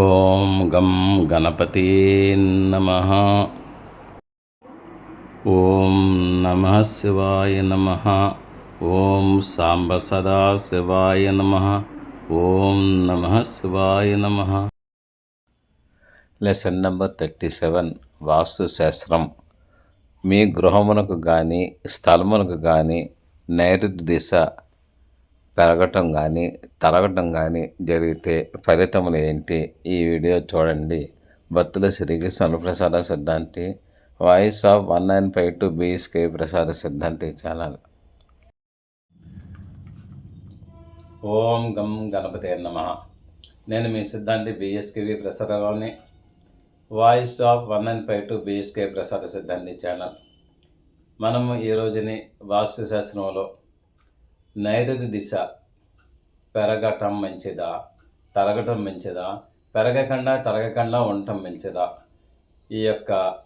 ఓం గం గణపతి నమ. ఓం నమ శివాయ నమ. ఓం సాంబ సదా శివాయ నమ. ఓం నమ శివాయ నమ. లెసన్ నెంబర్ థర్టీ సెవెన్ వాస్తుశాస్త్రం మీ గృహమునకు కానీ స్థలమునకు కానీ నైరుతి దిశ పెరగటం కానీ తరగటం కానీ జరిగితే ఫలితములు ఏంటి? ఈ వీడియో చూడండి. భక్తుల శ్రీకృష్ణ అనుప్రసాద సిద్ధాంతి voice of one nine five two BSK Prasada సిద్ధాంతి ఛానల్. ఓం గం గణపతి నమ. నేను మీ సిద్ధాంతి బిఎస్కేవి ప్రసారలోని voice of one nine five two BSK Prasada సిద్ధాంతి ఛానల్. మనము ఈ రోజుని వాస్తు శాస్త్రంలో నైరుతి దిశ పెరగటం మంచిదా? తరగటం మంచిదా? పెరగకుండా తరగకుండా ఉండటం మంచిదా? ఈ యొక్క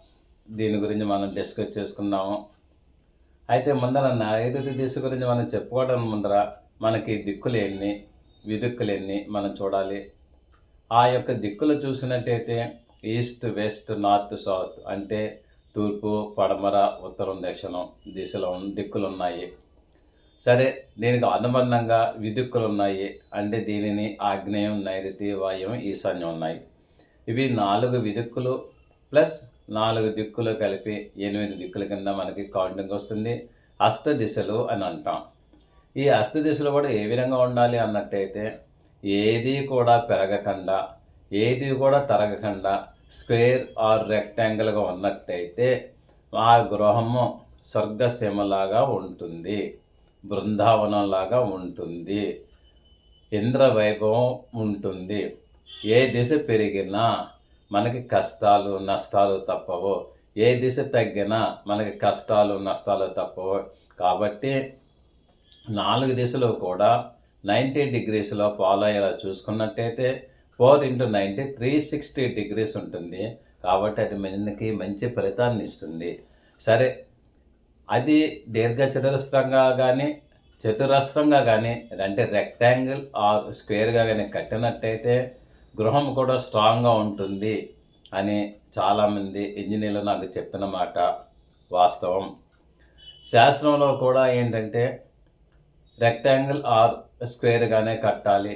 దీని గురించి మనం డిస్కస్ చేసుకుందాము. అయితే ముందర నైరుతి దిశ గురించి మనం చెప్పుకోవడం ముందర మనకి దిక్కులు ఎన్ని? విదిక్కులు ఎన్ని? మనం చూడాలి. ఆ యొక్క దిక్కులు చూసినట్టయితే ఈస్ట్ వెస్ట్ నార్త్ సౌత్ అంటే తూర్పు పడమర ఉత్తరం దక్షిణం దిశలో దిక్కులు ఉన్నాయి సరే దీనికి అనుబంధంగా విదుక్కులు ఉన్నాయి అంటే దీనిని ఆగ్నేయం నైరుతి వాయువం ఈశాన్యం ఉన్నాయి. ఇవి నాలుగు విదుక్కులు ప్లస్ నాలుగు దిక్కులు కలిపి ఎనిమిది దిక్కుల కింద మనకి కౌంటింగ్ వస్తుంది. అష్ట దిశలు అని అంటాం. ఈ అష్ట దిశలు కూడా ఏ విధంగా ఉండాలి అన్నట్టయితే ఏది కూడా పెరగకుండా ఏది కూడా తరగకుండా స్క్వేర్ ఆర్ రెక్టాంగిల్గా ఉన్నట్టయితే ఆ గృహము స్వర్గసీమలాగా ఉంటుంది. బృందావనంలాగా ఉంటుంది. ఇంద్ర వైభవం ఉంటుంది. ఏ దిశ పెరిగినా మనకి కష్టాలు నష్టాలు తప్పవు. ఏ దిశ తగ్గినా మనకి కష్టాలు నష్టాలు తప్పవు. కాబట్టి నాలుగు దిశలు కూడా నైంటీ డిగ్రీస్లో ఫాలో అయ్యేలా చూసుకున్నట్టయితే four into ninety three sixty degrees ఉంటుంది. కాబట్టి అది మనకి మంచి ఫలితాన్ని ఇస్తుంది. సరే అది దీర్ఘచతురస్రంగా కానీ చతురస్రంగా కానీ అంటే రెక్టాంగిల్ ఆర్ స్క్వేర్గా కానీ కట్టినట్టయితే గృహం కూడా స్ట్రాంగ్గా ఉంటుంది అని చాలామంది ఇంజనీర్లు నాకు చెప్పిన మాట వాస్తవం. శాస్త్రంలో కూడా ఏంటంటే రెక్టాంగిల్ ఆర్ స్క్వేర్గానే కట్టాలి.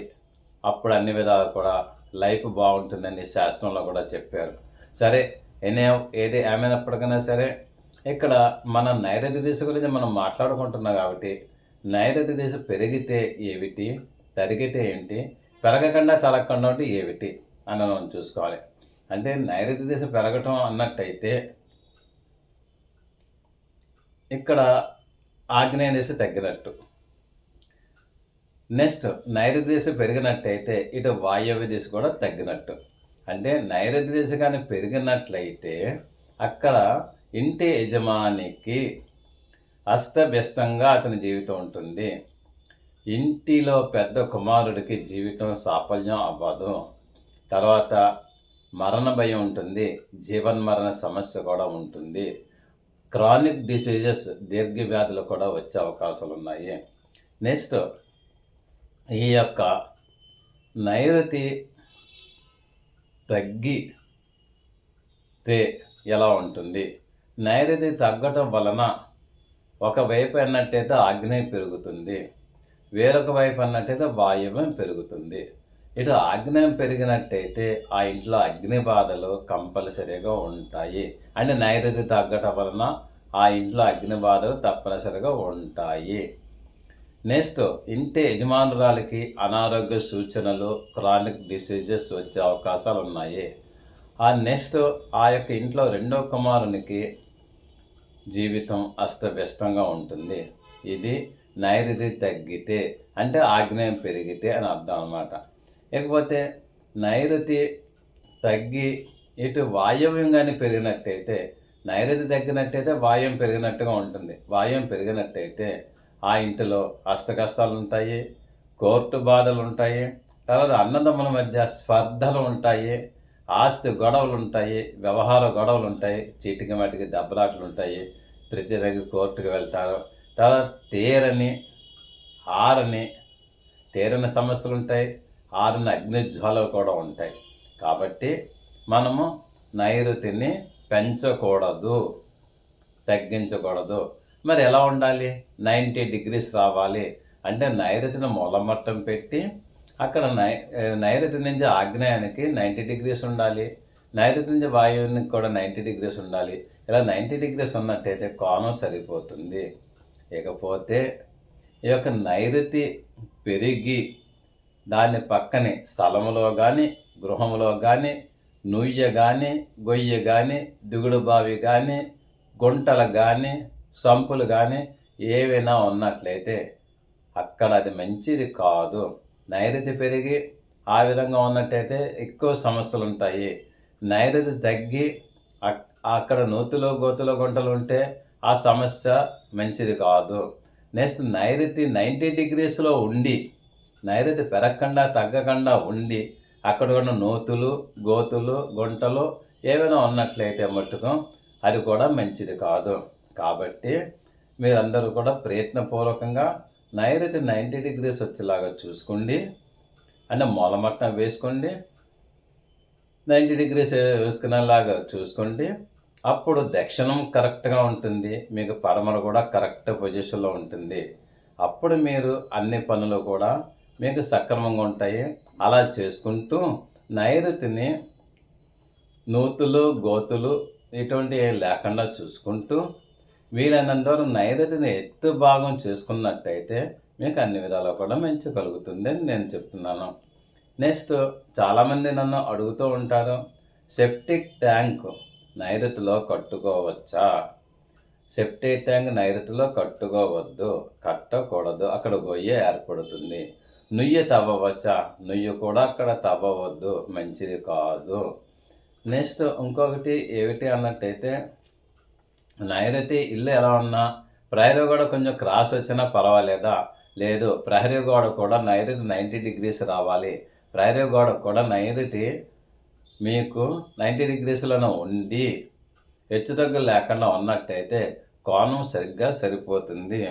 అప్పుడు అన్ని విధాలు కూడా లైఫ్ బాగుంటుందని శాస్త్రంలో కూడా చెప్పారు. సరే ఎనే ఏది ఏమైనప్పటికైనా సరే ఇక్కడ మన నైరుతి దిశ గురించి మనం మాట్లాడుకుంటున్నాం కాబట్టి నైరుతి దిశ పెరిగితే ఏమిటి? తరిగితే ఏంటి? పెరగకుండా తరగకుండా ఉంటే ఏమిటి? అని మనం చూసుకోవాలి. అంటే నైరుతి దిశ పెరగటం అన్నట్టయితే ఇక్కడ ఆగ్నేయ దిశ తగ్గినట్టు. నెక్స్ట్ నైరుతి దిశ పెరిగినట్టయితే ఇటు వాయవ్య దిశ కూడా తగ్గినట్టు. అంటే నైరుతి దిశ కానీ పెరిగినట్లయితే అక్కడ ఇంటి యజమానికి అస్తవ్యస్తంగా అతని జీవితం ఉంటుంది. ఇంటిలో పెద్ద కుమారుడికి జీవితం సాఫల్యం అవ్వదు. తర్వాత మరణ భయం ఉంటుంది. జీవన్మరణ సమస్య కూడా ఉంటుంది. క్రానిక్ డిసీజెస్ దీర్ఘవ్యాధులు కూడా వచ్చే అవకాశాలు ఉన్నాయి. నెక్స్ట్ ఈ యొక్క నైరుతి తగ్గితే ఎలా ఉంటుంది? నైరుతి తగ్గటం వలన ఒకవైపు అన్నట్టయితే ఆగ్నేయం పెరుగుతుంది వేరొక వైపు అన్నట్టయితే వాయువ్యం పెరుగుతుంది. ఇటు ఆగ్నేయం పెరిగినట్టయితే ఆ ఇంట్లో అగ్ని బాధలు కంపల్సరీగా ఉంటాయి. అంటే నైరుతి తగ్గటం వలన ఆ ఇంట్లో అగ్ని బాధలు తప్పనిసరిగా ఉంటాయి. నెక్స్ట్ ఇంటి యజమానురాలకి అనారోగ్య సూచనలు క్రానిక్ డిసీజెస్ వచ్చే అవకాశాలు ఉన్నాయి. ఆ నెక్స్ట్ ఆ యొక్క ఇంట్లో రెండో కుమారునికి జీవితం అస్తవ్యస్తంగా ఉంటుంది. ఇది నైరుతి తగ్గితే అంటే ఆగ్నేయం పెరిగితే అని అర్థం అనమాట ఇకపోతే నైరుతి తగ్గి ఇటు వాయువ్యం కానీ పెరిగినట్టయితే నైరుతి తగ్గినట్టయితే వాయువం పెరిగినట్టుగా ఉంటుంది. వాయువం పెరిగినట్టయితే ఆ ఇంటిలో అస్తకష్టాలు ఉంటాయి కోర్టు బాధలు ఉంటాయి తర్వాత అన్నదమ్ముల మధ్య స్పర్ధలు ఉంటాయి ఆస్తి గొడవలు ఉంటాయి వ్యవహార గొడవలు ఉంటాయి చీటికి మాటికి దెబ్బలాటలు ఉంటాయి ప్రతి రంగు కోర్టుకు వెళ్తారు. తర్వాత తీరని ఆరని తీరని సమస్యలు ఉంటాయి ఆరని అగ్నిజ్వాలలు కూడా ఉంటాయి. కాబట్టి మనము నైరుతిని పెంచకూడదు తగ్గించకూడదు. మరి ఎలా ఉండాలి? నైంటీ డిగ్రీస్ రావాలి. అంటే నైరుతిని మూలమట్టం పెట్టి అక్కడ నై నైరుతి నుంచి ఆగ్నేయానికి నైంటీ డిగ్రీస్ ఉండాలి. నైరుతి నుంచి వాయువునికి కూడా నైంటీ డిగ్రీస్ ఉండాలి. ఇలా నైంటీ డిగ్రీస్ ఉన్నట్టయితే కోణం సరిపోతుంది. ఇకపోతే ఈ యొక్క నైరుతి పెరిగి దాని పక్కనే స్థలంలో కానీ గృహంలో కానీ నుయ్య కానీ గొయ్య కానీ దిగుడు బావి కానీ గుంటలు కానీ సంపులు కానీ ఏవైనా ఉన్నట్లయితే అక్కడ అది మంచిది కాదు. నైరుతి పెరిగి ఆ విధంగా ఉన్నట్టయితే ఎక్కువ సమస్యలు ఉంటాయి. నైరుతి తగ్గి అక్కడ నూతులో గోతులో గుంటలు ఉంటే ఆ సమస్య మంచిది కాదు. నెక్స్ట్ నైరుతి నైంటీ డిగ్రీస్లో ఉండి నైరుతి పెరగకుండా తగ్గకుండా ఉండి అక్కడ ఉన్న నూతులు గోతులు గుంటలు ఏమైనా ఉన్నట్లయితే మట్టుకు అది కూడా మంచిది కాదు. కాబట్టి మీరందరూ కూడా ప్రయత్నపూర్వకంగా నైరుతి నైంటీ డిగ్రీస్ వచ్చేలాగా చూసుకోండి. అంటే మూలమట్టం వేసుకోండి. నైంటీ డిగ్రీస్ వేసుకునేలాగా చూసుకోండి. అప్పుడు దక్షిణం కరెక్ట్గా ఉంటుంది. మీకు పడమర కూడా కరెక్ట్ పొజిషన్లో ఉంటుంది. అప్పుడు మీరు అన్ని పనులు కూడా మీకు సక్రమంగా ఉంటాయి. అలా చేసుకుంటూ నైరుతిని నూతులు గోతులు ఇటువంటివి లేకుండా చూసుకుంటూ వీలైనంత వరకు నైరుతిని ఎత్తు భాగం చేసుకున్నట్టయితే మీకు అన్ని విధాలు కూడా మంచి అని నేను చెప్తున్నాను. నెక్స్ట్ చాలామంది నన్ను అడుగుతూ ఉంటారు సెప్టిక్ ట్యాంక్ నైరుతిలో కట్టుకోవచ్చా? సెప్టిక్ ట్యాంక్ నైరుతిలో కట్టుకోవద్దు కట్టకూడదు అక్కడ గొయ్య ఏర్పడుతుంది. నుయ్యి తవ్వవచ్చా? నుయ్యి కూడా అక్కడ తవ్వవద్దు మంచిది కాదు. నెక్స్ట్ ఇంకొకటి ఏమిటి అన్నట్టయితే నైరుతి ఇల్లు ఎలా ఉన్నా ప్రహరీ గోడ కొంచెం క్రాస్ వచ్చినా పర్వాలేదా? లేదు ప్రహరీ గోడ కూడా నైరుతి నైంటీ డిగ్రీస్ రావాలి. ప్రహరీ గోడ కూడా నైరుతి మీకు నైంటీ డిగ్రీస్లోనే ఉండి హెచ్చుతగ్గులు లేకుండా ఉన్నట్టయితే కోణం సరిగ్గా సరిపోతుంది.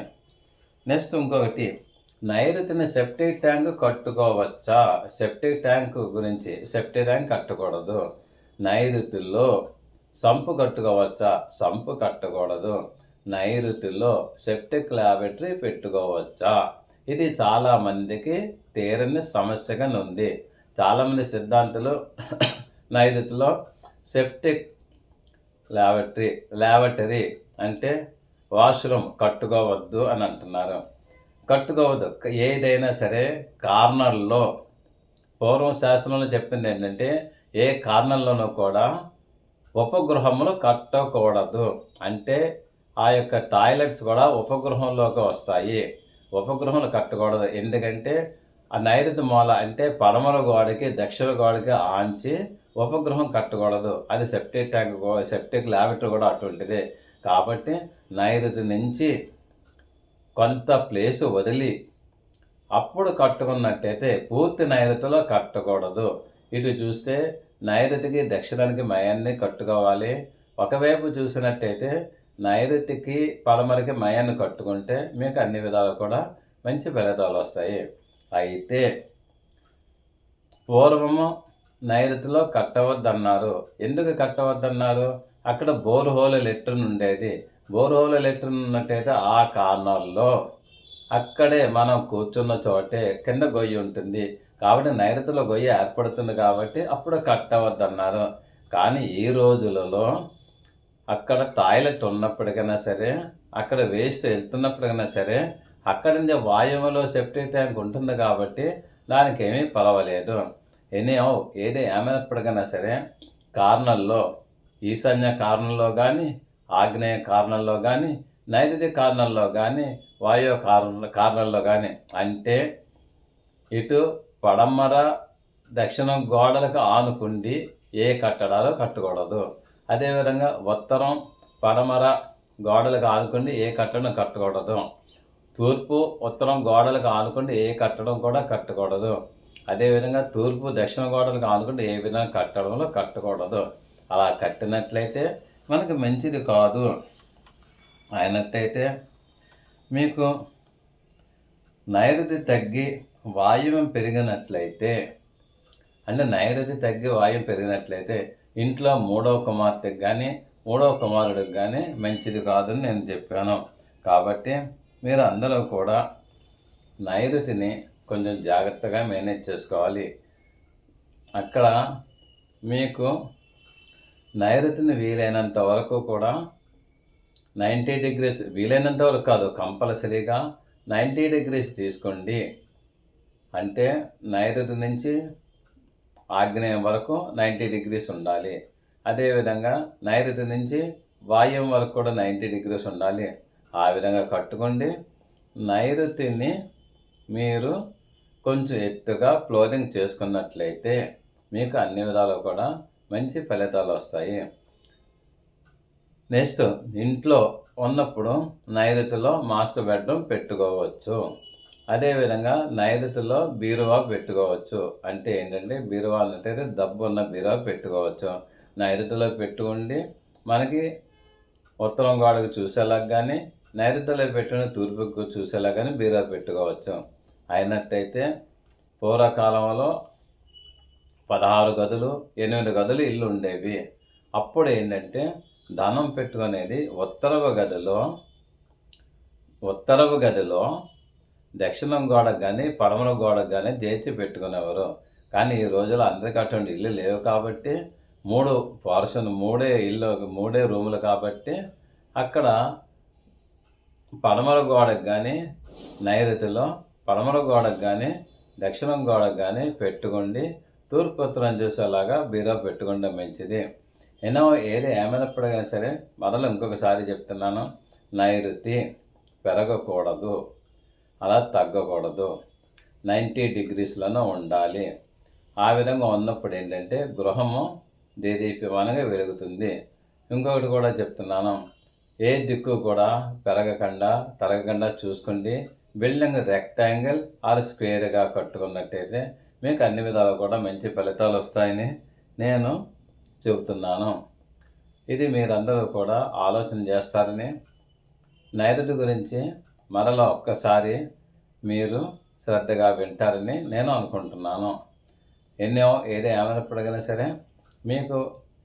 నెక్స్ట్ ఇంకొకటి నైరుతిని సెప్టిక్ ట్యాంక్ కట్టుకోవచ్చా? సెప్టిక్ ట్యాంక్ గురించి సెప్టిక్ ట్యాంక్ కట్టకూడదు. నైరుతిలో సంపు కట్టుకోవచ్చా? సంపు కట్టకూడదు. నైరుతిలో సెప్టిక్ ల్యాబరేటరీ పెట్టుకోవచ్చా? ఇది చాలామందికి తీరని సమస్యగా ఉంది. చాలామంది సిద్ధాంతులు నైరుతిలో సెప్టిక్ ల్యాబరేటరీ ల్యాబరేటరీ అంటే వాష్రూమ్ కట్టుకోవద్దు అని అంటున్నారు. కట్టుకోవద్దు. ఏదైనా సరే కార్నర్లో పూర్వం శాసనంలో చెప్పింది ఏంటంటే ఏ కార్నర్లోనూ కూడా ఉపగ్రహములు కట్టకూడదు అంటే ఆ యొక్క టాయిలెట్స్ కూడా ఉపగృహంలోకి వస్తాయి. ఉపగ్రహములు కట్టకూడదు. ఎందుకంటే ఆ నైరుతి మూల అంటే పడమర గోడకి దక్షిణ గోడకి ఆంచి ఉపగ్రహం కట్టకూడదు. అది సెప్టిక్ ట్యాంక్ సెప్టిక్ ల్యాబరేటరీ కూడా అటువంటిదే. కాబట్టి నైరుతి నుంచి కొంత ప్లేస్ వదిలి అప్పుడు కట్టుకున్నట్టయితే పూర్తి నైరుతిలో కట్టకూడదు. ఇటు చూస్తే నైరుతికి దక్షిణానికి మయాన్ని కట్టుకోవాలి. ఒకవైపు చూసినట్టయితే నైరుతికి పలమరికి మయాన్ని కట్టుకుంటే మీకు అన్ని విధాలు కూడా మంచి ఫలితాలు వస్తాయి. అయితే పూర్వము నైరుతిలో కట్టవద్దన్నారు. ఎందుకు కట్టవద్దన్నారు? అక్కడ బోర్హోల్ లెటర్ ఉండేది. బోర్హోల్ లెట్రిన్ ఉన్నట్టయితే ఆ కార్నర్లో అక్కడే మనం కూర్చున్న చోటే కింద గొయ్యి ఉంటుంది. కాబట్టి నైరుతిలో గొయ్యి ఏర్పడుతుంది కాబట్టి అప్పుడు కట్టవద్దన్నారు కానీ ఈ రోజులలో అక్కడ టాయిలెట్ ఉన్నప్పటికైనా సరే అక్కడ వేస్ట్ వెళ్తున్నప్పటికైనా సరే అక్కడ వాయువులో సెప్టిక్ ట్యాంక్ ఉంటుంది కాబట్టి దానికి ఏమీ పలవలేదు ఎనీహో ఏది ఏమైనప్పటికైనా సరే కారణంలో ఈశాన్య కారణంలో కానీ ఆగ్నేయ కారణంలో కానీ నైరుతి కారణంలో కానీ వాయువ కారణ కారణంలో కానీ అంటే ఇటు పడమర దక్షిణం గోడలకు ఆనుకుండి ఏ కట్టడాలు కట్టకూడదు. అదేవిధంగా ఉత్తరం పడమర గోడలకు ఆనుకుండి ఏ కట్టడం కట్టకూడదు. తూర్పు ఉత్తరం గోడలకు ఆనుకుండి ఏ కట్టడం కూడా కట్టకూడదు. అదేవిధంగా తూర్పు దక్షిణ గోడలకు ఆనుకుంటే ఏ విధంగా కట్టడంలో కట్టకూడదు. అలా కట్టినట్లయితే మనకు మంచిది కాదు. అయినట్టయితే మీకు నైరుతి తగ్గి వాయువ్యం పెరిగినట్లయితే అంటే నైరుతి తగ్గి వాయువు పెరిగినట్లయితే ఇంట్లో మూడవ కుమార్తెకి కానీ మూడవ కుమారుడికి కానీ మంచిది కాదని నేను చెప్పాను. కాబట్టి మీరు అందరూ కూడా నైరుతిని కొంచెం జాగ్రత్తగా మేనేజ్ చేసుకోవాలి. అక్కడ మీకు నైరుతిని వీలైనంత వరకు కూడా నైంటీ డిగ్రీస్ వీలైనంత వరకు కాదు కంపల్సరీగా నైంటీ డిగ్రీస్ తీసుకోండి. అంటే నైరుతి నుంచి ఆగ్నేయం వరకు నైంటీ డిగ్రీస్ ఉండాలి. అదేవిధంగా నైరుతి నుంచి వాయుం వరకు కూడా నైంటీ డిగ్రీస్ ఉండాలి. ఆ విధంగా కట్టుకోండి. నైరుతిని మీరు కొంచెం ఎత్తుగా ఫ్లోరింగ్ చేసుకున్నట్లయితే మీకు అన్ని విధాలు కూడా మంచి ఫలితాలు వస్తాయి. నెక్స్ట్ ఇంట్లో ఉన్నప్పుడు నైరుతిలో మాస్టర్ బెడ్రూమ్ పెట్టుకోవచ్చు. అదేవిధంగా నైరుతిలో బీరువా పెట్టుకోవచ్చు. అంటే ఏంటంటే బీరువా అంటే దబ్బు ఉన్న బీరువా పెట్టుకోవచ్చు. నైరుతిలో పెట్టుకుండి. మనకి ఉత్తరం గోడకు చూసేలాగా కానీ నైరుతిలో పెట్టిన తూర్పుకు చూసేలా కానీ బీరువా పెట్టుకోవచ్చు. అయినట్టయితే పూర్వకాలంలో పదహారు గదులు ఎనిమిది గదులు ఇల్లు ఉండేవి. అప్పుడు ఏంటంటే ధనం పెట్టుకునేది ఉత్తరవ గదిలో ఉత్తరవ గదిలో దక్షిణం గోడకు కానీ పడమర గోడకు కానీ చేర్చి పెట్టుకునేవారు. కానీ ఈ రోజుల్లో అందరికీ అటువంటి ఇల్లు లేవు కాబట్టి మూడు పోర్షన్ మూడే ఇల్లు మూడే రూములు కాబట్టి అక్కడ పడమర గోడకు కానీ నైరుతిలో పడమర గోడకు కానీ దక్షిణం గోడకు కానీ పెట్టుకుండి. తూర్పు ఉత్తరం చూసేలాగా బీరో పెట్టుకుంటే మంచిది. ఎన్నో ఏది ఏమైనప్పటికైనా సరే మొదలు ఇంకొకసారి చెప్తున్నాను. నైరుతి పెరగకూడదు. అలా తగ్గకూడదు. నైంటీ డిగ్రీస్లోనే ఉండాలి. ఆ విధంగా ఉన్నప్పుడు ఏంటంటే గృహము దేదీప్యమానంగా వెలుగుతుంది. ఇంకొకటి కూడా చెప్తున్నాను. ఏ దిక్కు కూడా పెరగకుండా తరగకుండా చూసుకోండి బిల్డింగ్ రెక్టాంగిల్ ఆర్ స్క్వేర్గా కట్టుకున్నట్టయితే మీకు అన్ని విధాలు కూడా మంచి ఫలితాలు వస్తాయని నేను చెబుతున్నాను. ఇది మీరందరూ కూడా ఆలోచన చేస్తారని నైరుతి గురించి మరలా ఒక్కసారి మీరు శ్రద్ధగా వింటారని నేను అనుకుంటున్నాను. ఎన్నో ఏదో ఏమైనప్పటికైనా సరే మీకు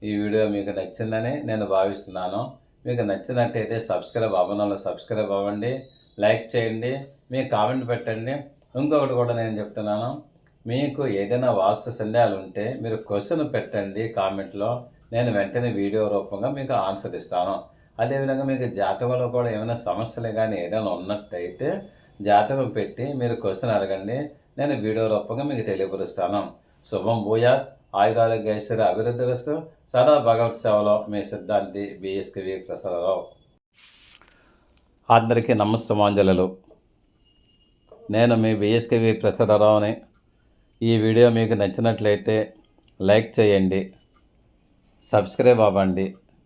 ఈ వీడియో మీకు నచ్చిందని నేను భావిస్తున్నాను. మీకు నచ్చినట్టయితే సబ్స్క్రైబ్ అవ్వడంలో సబ్స్క్రైబ్ అవ్వండి లైక్ చేయండి మీ కామెంట్ పెట్టండి. ఇంకొకటి కూడా నేను చెప్తున్నాను. మీకు ఏదైనా వాస్తు సందేహాలు ఉంటే మీరు క్వశ్చన్ పెట్టండి కామెంట్లో. నేను వెంటనే వీడియో రూపంగా మీకు ఆన్సర్ ఇస్తాను. అదేవిధంగా మీకు జాతకంలో కూడా ఏమైనా సమస్యలు కానీ ఏదైనా ఉన్నట్టయితే జాతకం పెట్టి మీరు క్వశ్చన్ అడగండి. నేను వీడియో రూపంగా మీకు తెలియపరుస్తాను. శుభం భూయాత్. ఆయుధారోగ్య ఐశ్వర్య అభివృద్ధి వస్తూ సదా భగవత్ సేవలో మీ సిద్ధాంతి బిఎస్కివి ప్రసాదరావు. అందరికీ నమస్తమాంజలు నేను మీ బిఎస్కేవి ప్రసాదరావుని. ఈ వీడియో మీకు నచ్చినట్లయితే లైక్ చేయండి. సబ్స్క్రైబ్ అవ్వండి.